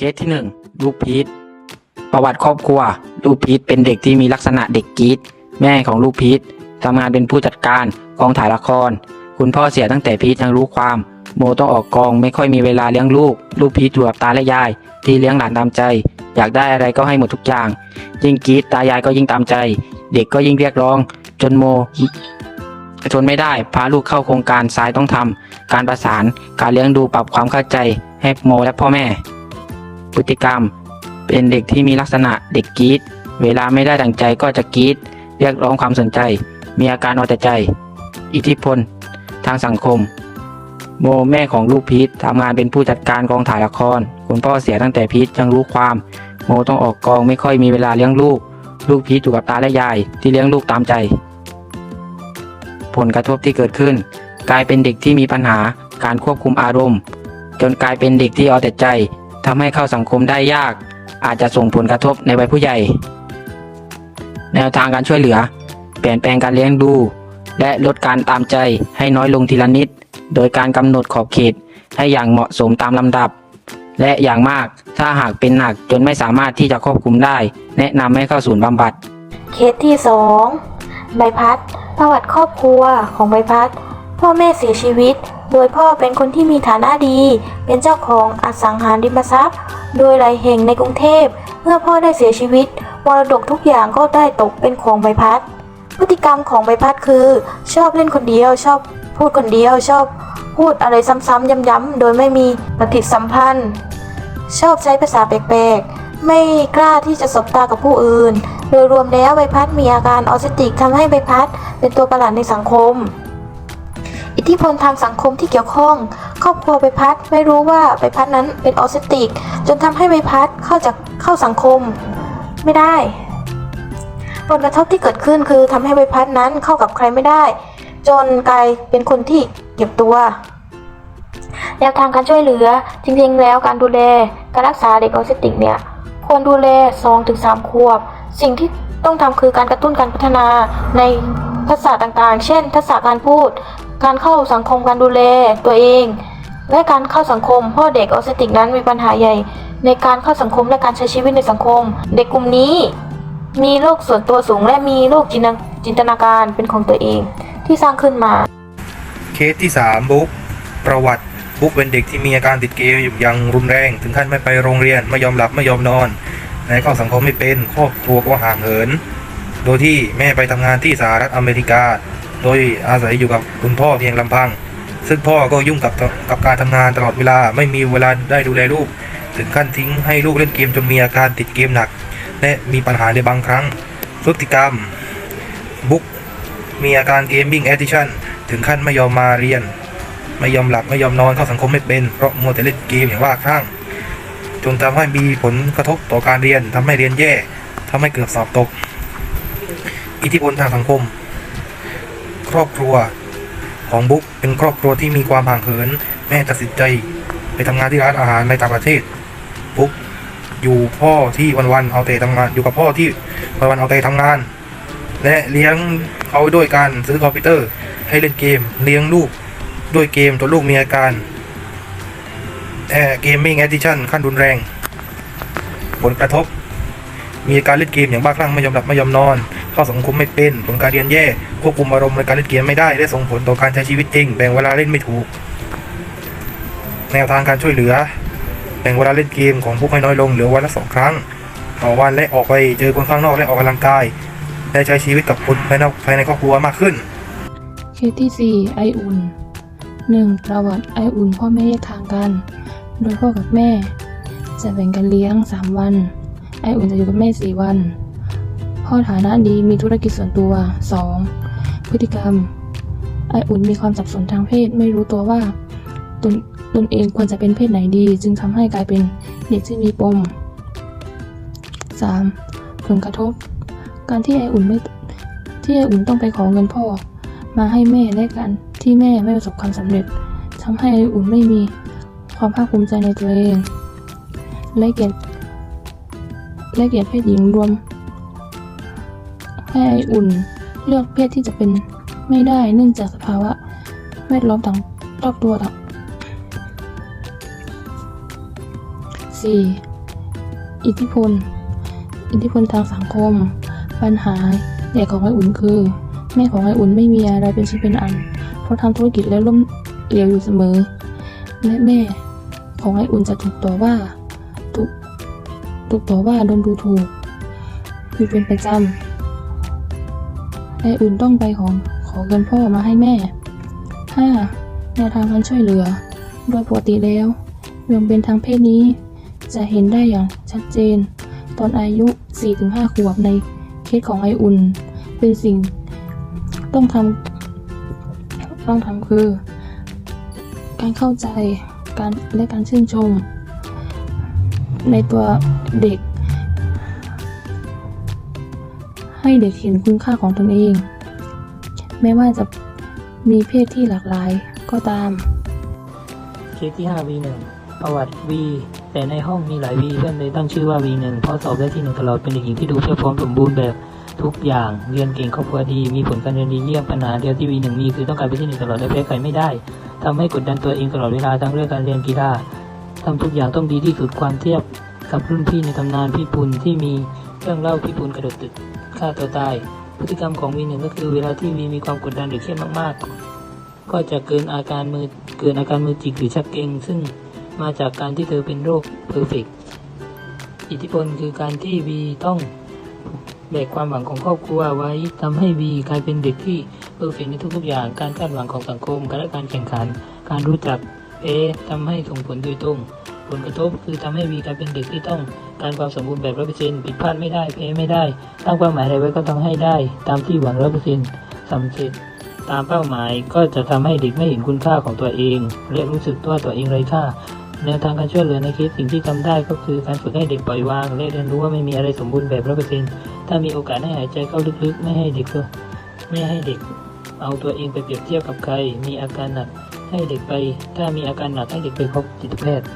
คสที่หนึ่งลูกพีทประวัติครอบครัว ลูกพีทเป็นเด็กที่มีลักษณะเด็กกีดแม่ของลูกพีททำงานเป็นผู้จัดการกองถ่ายละคร คุณพ่อเสียตั้งแต่พีทยังรู้ความ โมต้องออกกองไม่ค่อยมีเวลาเลี้ยงลูก ลูกพีทอยู่กับตาและยาย ที่เลี้ยงหลานตามใจ อยากได้อะไรก็ให้หมดทุกอย่าง ยิ่งกีดตายายก็ยิ่งตามใจ เด็กก็ยิ่งเรียกร้อง จนโมทนไม่ได้พาลูกเข้าโครงการสายต้องทำการประสานการเลี้ยงดูปรับความเข้าใจ ให้โมและพ่อแม่ พฤติกรรม เป็นเด็กที่มีลักษณะเด็กกรีดเวลาไม่ได้ดังใจก็จะกรีดเรียกร้องความสนใจ มีอาการเอาแต่ใจ อิทธิพล ทางสังคม โมแม่ของลูกพีททำงานเป็นผู้จัดการกองถ่ายละคร คุณพ่อเสียตั้งแต่พีทยังรู้ความ โมต้องออกกองไม่ค่อยมีเวลาเลี้ยงลูก ลูกพีทอยู่กับตาและยาย ที่เลี้ยงลูกตามใจ ผลกระทบที่เกิดขึ้น กลายเป็นเด็กที่มีปัญหาการควบคุมอารมณ์ จนกลายเป็นเด็กที่เอาแต่ใจ ทำให้เข้าสังคมได้ยาก อาจจะส่งผลกระทบในวัยผู้ใหญ่ แนวทางการช่วยเหลือ เปลี่ยนแปลงการเลี้ยงดู และลดการตามใจให้น้อยลงทีละนิด โดยการกำหนดขอบเขตให้อย่างเหมาะสมตามลำดับ และอย่างมากถ้าหากเป็นหนักจนไม่สามารถที่จะควบคุมได้ แนะนำให้เข้าศูนย์บำบัด เคสที่ 2 ใบพัดประวัติครอบครัวของใบพัด พ่อแม่เสียชีวิต โดยพ่อเป็นคนที่มีฐานะดี เป็นเจ้าของอสังหาริมทรัพย์ โดยหลายแห่งในกรุงเทพ เมื่อพ่อได้เสียชีวิตมรดกทุกอย่างก็ได้ตกเป็นของใบพัด พฤติกรรมของใบพัดคือ ชอบเล่นคนเดียว ชอบพูดคนเดียว ชอบพูดอะไรซ้ำๆย้ำๆโดยไม่มีปฏิสัมพันธ์ ชอบใช้ภาษาแปลกๆ ไม่กล้าที่จะสบตากับผู้อื่น โดยรวมแล้วใบพัดมีอาการออทิสติกทำให้ใบพัดเป็นตัวประหลาดในสังคม อิทธิพลทางสังคมที่เกี่ยวข้อง ครอบครัวใบพัดไม่รู้ว่าใบพัดนั้นเป็นออทิสติก จนทำให้ใบพัดเข้าจากเข้าสังคม ไม่ได้ ผลกระทบที่เกิดขึ้นคือทำให้ใบพัดนั้นเข้ากับใครไม่ได้ จนกลายเป็นคนที่เก็บตัวแนวทางการช่วยเหลือจริงๆ แล้วการดูแลการรักษาเด็กออทิสติกเนี่ยควรดูแล 2-3 ขวบ สิ่งที่ต้องทำคือการกระตุ้นการพัฒนาในทักษะต่างๆ เช่น ทักษะการพูด การเข้าสังคมการดูแลตัวเอง และการเข้าสังคมเพราะเด็กออทิสติกนั้นมีปัญหาใหญ่ ในการเข้าสังคมและการใช้ชีวิตในสังคม เด็กกลุ่มนี้ มีโรคส่วนตัวสูง และมีโรคจินตนาการเป็นของตัวเองที่สร้างขึ้นมา เคสที่ 3 บุ๊กประวัติบุ๊กเป็นเด็กที่มีอาการติดเกมอย่างรุนแรง ถึงขั้นไม่ไปโรงเรียนไม่ยอมหลับไม่ยอมนอนในเข้าสังคมไม่เป็นครอบครัวก็ห่างเหิน โดยที่แม่ไปทำงานที่สหรัฐอเมริกา โดยอาศัยอยู่กับคุณพ่อเพียงลำพัง ซึ่งพ่อก็ยุ่งกับกับการทำงานตลอดเวลาไม่มีเวลาได้ดูแลลูก ถึงขั้นทิ้งให้ลูกเล่นเกมจนมีอาการติดเกมหนัก และมีปัญหาในบางครั้ง พฤติกรรม บุ๊กมีอาการเกมมิ่งแอดดิชันถึงขั้นไม่ยอมมาเรียน ไม่ยอมหลับไม่ยอมนอนเข้าสังคมไม่เป็นเพราะมัวแต่เล่นเกมอย่างว่าคลั่งจนทำให้มีผลกระทบต่อการเรียนทำให้เรียนแย่ทำให้เกือบสอบตก อิทธิพลทางสังคม ครอบครัว ของบุ๊กเป็นครอบครัวที่มีความห่างเหิน แม่ตัดสินใจ ไปทำงานที่ร้านอาหารในต่างประเทศ บุ๊กอยู่พ่อที่วันๆเอาแต่ทำงานอยู่กับพ่อที่วันๆเอาแต่ทำงาน และเลี้ยงเขาด้วยการซื้อคอมพิวเตอร์ ให้เล่นเกม เลี้ยงลูกด้วยเกมจนลูกมีอาการแอเกมมิ่งแอดดิชั่นขั้นรุนแรง ผลกระทบ มีอาการเล่นเกมอย่างบ้าคลั่งไม่ยอมหลับไม่ยอมนอน เข้าสังคมไม่เป็นผลการเรียนแย่ควบคุมอารมณ์ในการเล่นเกมไม่ได้และส่งผลต่อการใช้ชีวิตจริงแบ่งเวลาเล่นไม่ถูก แนวทางการช่วยเหลือแบ่งเวลาเล่นเกมของพวกให้น้อยลงเหลือวันละสองครั้ง ต่อวันและออกไปเจอคนข้างนอกและออกกำลังกายได้ใช้ชีวิตกับคนภายในภายในครอบครัวมากขึ้นเคสที่ 4 ไออุ่น 1. ประวัติไออุ่นพ่อแม่แยกทางกัน โดยพ่อกับแม่ จะแบ่งกันเลี้ยง 3 วัน ไออุ่นจะอยู่กับแม่ 4 วัน พ่อฐานะดีมีธุรกิจส่วนตัว 2. พฤติกรรม ไออุ่นมีความสับสนทางเพศไม่รู้ตัวว่าตนตนเองควรจะเป็นเพศไหนดี จึงทำให้กลายเป็นเด็กที่มีปม 3. ผลกระทบ การที่ไออุ่นไม่ที่ไออุ่นต้องไปขอเงินพ่อ มาให้แม่และการที่แม่ไม่ประสบความสำเร็จทำให้ไออุ่นไม่มีความภาคภูมิใจในตัวเองและเกียดและเกียดเพศหญิงรวม ให้ไออุ่นเลือกเพศที่จะเป็นไม่ได้เนื่องจากสภาวะแวดล้อมต่างรอบตัวต่าง 4. อิทธิพล อิทธิพลทางสังคม ปัญหาใหญ่ของไออุ่นคือ แม่ของไออุ่นไม่มีอะไรเป็นชิ้นเป็นอัน เพราะทำธุรกิจแล้วล้มเหลวอยู่เสมอ และแม่ของไออุ่นจะถูกต่อว่า ถูกถูกต่อว่าโดนดูถูกอยู่เป็นประจำ ไออุ่นต้องไปของขอเงินพ่อมาให้แม่ 5. แนวทางการช่วยเหลือ โดยปกติแล้วเรื่องเป็นทางเพศนี้ จะเห็นได้อย่างชัดเจน ตอนอายุ 4-5 ขวบในเคสของไออุ่น เป็นสิ่งต้องทำต้องทำคือ การเข้าใจการและการชื่นชม ในตัวเด็ก ให้เด็กเห็นคุณค่าของตนเองแม้ว่าจะมีเพศที่หลากหลายก็ตาม เคสที่ 5 V1 ประวัติ V แต่ในห้องมีหลาย V เพื่อนเลยตั้งชื่อว่า V1 เพราะสอบได้ที่หนึ่งตลอดเป็นเด็กหญิงที่ดูเพียบพร้อมสมบูรณ์แบบทุกอย่าง เรียนเก่งครอบครัวดี มีผลการเรียนดีเยี่ยมปัญหาเดียวที่ V1 มีคือต้องการไปนที่หนึ่งตลอดและแพ้ใครไม่ได้ทำให้กดดันตัวเองตลอดเวลาทั้งเรื่องการเรียนกีฬาทำทุกอย่างต้องดีที่สุดความเทียบกับรุ่นพี่ในตำนานพี่ปุณที่มี เรื่องเล่าพี่ปุณกระโดดตึกฆ่าตัวตาย พฤติกรรมของ V1 ก็คือเวลาที่ V มีความกดดันหรือเครียดมากๆ ก็จะเกินอาการมือเกินอาการมือจิกหรือชักเกร็งซึ่งมาจากการที่เธอเป็นโรคเพอร์เฟกอิทธิพลคือการที่วีต้องแบกความหวังของครอบครัวไว้ทำให้วีกลายเป็นเด็กที่เพอร์เฟกในทุกๆอย่าง การคาดหวังของสังคม การและการแข่งขัน การรู้จักเอะทำให้ส่งผลโดยตรง ผลกระทบคือทำให้วีกลายเป็นเด็กที่ต้องการความสมบูรณ์แบบร้อยเปอร์เซ็นต์ผิดพลาดไม่ได้แพ้ไม่ได้ตั้งเป้าหมายอะไรไว้ก็ต้องให้ได้ ตามที่หวังร้อยเปอร์เซ็นต์สำเร็จตามเป้าหมายก็จะทำให้เด็กไม่เห็นคุณค่าของตัวเองและรู้สึกว่าตัวเองไร้ค่าแนวทางการช่วยเหลือในเคสสิ่งที่ทำได้ก็คือการฝึกให้เด็กปล่อยวางและเรียนรู้ว่าไม่มีอะไรสมบูรณ์แบบร้อยเปอร์เซ็นต์ถ้ามีโอกาสให้หายใจเข้าลึกๆ ไม่ให้เด็กไม่ให้เด็ก เอาตัวเองไปเปรียบเทียบกับใคร มีอาการหนักให้เด็กไป ถ้ามีอาการหนักให้เด็กไปพบจิตแพทย์